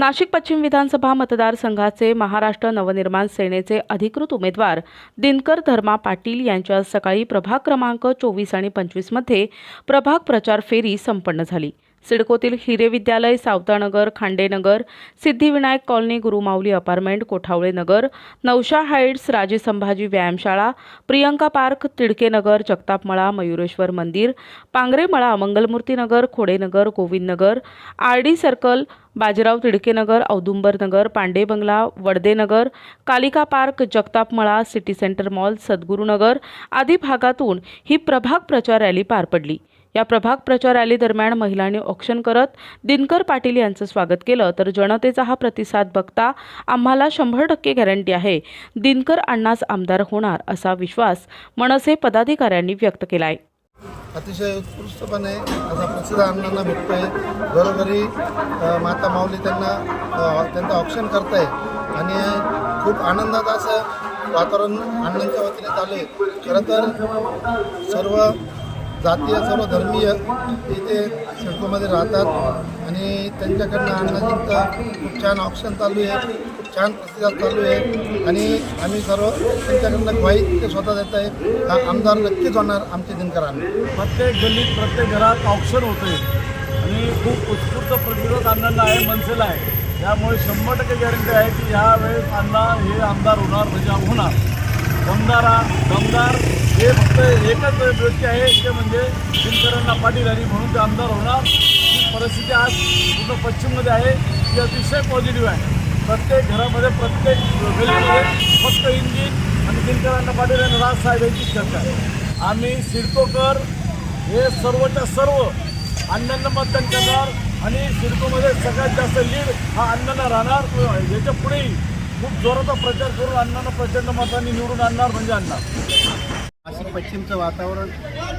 नाशिक पश्चिम विधानसभा मतदारसंघाचे महाराष्ट्र नवनिर्माण सेनेचे अधिकृत उमेदवार दिनकर धर्मा पाटील यांच्या सकाळी प्रभाग क्रमांक चोवीस आणि पंचवीसमध्ये प्रभाग प्रचार फेरी संपन्न झाली. सिडकोतील Hire Vidyalaya Savatanagar Khandenagar Siddhivinayak colony Gurumauli apartment Kothawale Nagar Nausha heights Raje Sambhaji व्यायामशाळा प्रियंका पार्क तिडकेनगर जगतापमळा मयुरेश्वर मंदिर Pangremala Mangalmurtinagar Khodenagar Govindnagar R D circle Bajirao Tidkenagar Audumbarnagar Pande बंगला Wadadenagar Kalika park Jagtapmala city centre mall Sadgurunagar आदी भागातून ही प्रभाग प्रचार rally पार पडली. या प्रभाग प्रचार रॅली दरम्यान महिलांनी औक्षण करत दिनकर पाटील यांचं स्वागत केलं. तर जनतेचा हा प्रतिसाद बघता आम्हाला शंभर टक्के गॅरंटी आहे. दिनकर अण्णाच आमदार होणार असा विश्वास मनसे पदाधिकाऱ्यांनी व्यक्त केलाय. अतिशय उत्कृष्टपणे असा प्रसिद्ध अण्णांना भेटतोय. घरोघरी माता माऊली त्यांना त्यांचं ऑप्शन करताय. आणि खूप आनंदात असं वातावरण अण्णांच्या वतीने चालू आहे. खरं तर सर्व जातीय सर्व धर्मीय इथे सिडकोमध्ये राहतात आणि त्यांच्याकडनं अण्णाजींचं खूप छान ऑप्शन चालू आहे खूप छान प्रतिसाद चालू आहे आणि आम्ही सर्व त्यांच्याकडनं ग्वाही ते स्वतः देत आहे. हा आमदार नक्कीच होणार आमचे दिनकर प्रत्येक गल्लीत प्रत्येक घरात ऑप्शन होते आणि खूप उत्स्फूर्त प्रतिरोध अण्णांना आहे मनसेला आहे. त्यामुळे शंभर टक्के गॅरंटी आहे की ह्यावेळेस अण्णा हे आमदार होणार म्हणजे होणार. दमदारा दमदार हे फक्त एकच व्यक्ती आहे ते म्हणजे दिनकरांना पाटील आणि म्हणून ते आमदार होणार. ही परिस्थिती आज पूर्ण पश्चिममध्ये आहे ती अतिशय पॉझिटिव्ह आहे. प्रत्येक घरामध्ये प्रत्येक गल्लीमध्ये फक्त इंजिन आणि दिनकरांना पाटील आणि राजसाहेब यांची चर्चा आहे. आम्ही सिडकोकर हे सर्वच्या सर्व अण्णांना मतदान करणार आणि सिडकोमध्ये सगळ्यात जास्त लीड हा अण्णांना राहणार. याच्या पुढेही खूप जोराचा प्रचार करून अण्णांना प्रचंड मतांनी निवडून आणणार म्हणजे आणणार. नाशिक पश्चिमचं वातावरण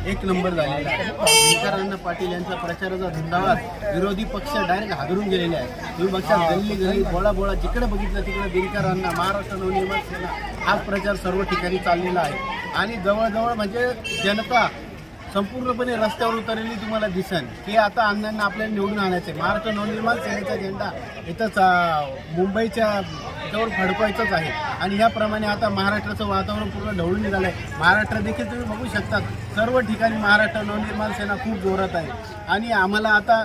एक नंबर झालेलं आहे. दिनकरांना पाटील यांचा प्रचाराचा धंदावाद विरोधी पक्ष डायरेक्ट हादरून गेलेले आहे तुम्ही बघता गल्ली गल्ली बोळा बोळा जिकडे बघितलं तिकडे दिनकरांना महाराष्ट्र नवनिर्माण सेना हा प्रचार सर्व ठिकाणी चाललेला आहे. आणि जवळजवळ म्हणजे जनता संपूर्णपणे रस्त्यावर उतरलेली तुम्हाला दिसेल. की आता अण्णांना आपल्याला निवडून आणायचं आहे महाराष्ट्र नवनिर्माण सेनेचा झेंडा इथंच मुंबईच्या जवळ फडकवायचंच आहे. आणि ह्याप्रमाणे आता महाराष्ट्राचं वातावरण पूर्ण ढवळून निघालं आहे महाराष्ट्र देखील तुम्ही बघू शकता. सर्व ठिकाणी महाराष्ट्र नवनिर्माण सेना खूप जोरात आहे. आणि आम्हाला आता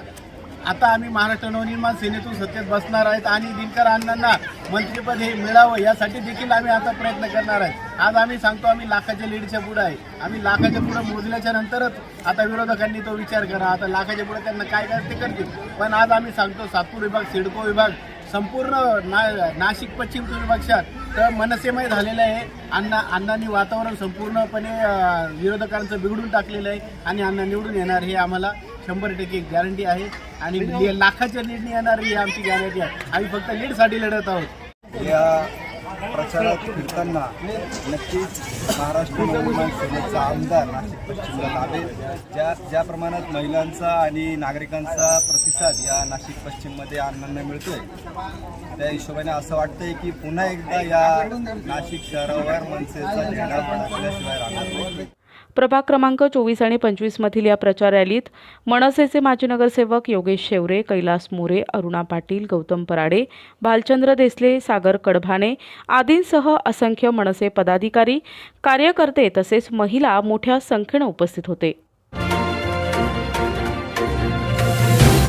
आता आम्ही महाराष्ट्र नवनिर्माण सेनेतून सत्तेत बसणार आहेत आणि दिनकर अण्णांना मंत्रिपद हे मिळावं यासाठी देखील आम्ही आता प्रयत्न करणार आहेत. आज आम्ही सांगतो आम्ही लाखाच्या लीडच्या पुढे आहे. आम्ही लाखाच्या पुढे मोजल्याच्या नंतरच आता विरोधकांनी तो विचार करा. आता लाखाच्या पुढे त्यांना काय करायचं ते करतील. पण आज आम्ही सांगतो सातपूर विभाग सिडको विभाग संपूर्ण ना नाशिक पश्चिम तुम्ही तर मनसेमय झालेलं आहे. अण्णा अण्णांनी वातावरण संपूर्णपणे विरोधकांचं बिघडून टाकलेलं आहे आणि अण्णा निवडून येणार हे आम्हाला शंभर टक्के गॅरंटी आहे. आणि लाखाच्या लीडने येणार ही आमची गॅरंटी आहे. आम्ही फक्त लीडसाठी लढत आहोत. या प्रचारात फिरताना नक्कीच महाराष्ट्र नवनिर्माण सेनेचा आमदार नाशिक पश्चिमला लाभेल ज्या ज्या प्रमाणात महिलांचा आणि नागरिकांचा प्रतिसाद या नाशिक पश्चिममध्ये अण्णांना मिळतोय त्या हिशोबाने असं वाटतंय की पुन्हा एकदा या नाशिक शहरावर मनसेचा झेंडा फडकल्याशिवाय राहणार नाही. प्रभाग क्रमांक चोवीस आणि पंचवीसमधील या प्रचार रॅलीत मनसेचे माजी नगरसेवक योगेश शेवरे कैलास मोरे अरुणा पाटील गौतम पराडे भालचंद्र देसले सागर कडभाने आदींसह असंख्य मनसे पदाधिकारी कार्यकर्ते तसेच महिला मोठ्या संख्येनं उपस्थित होते.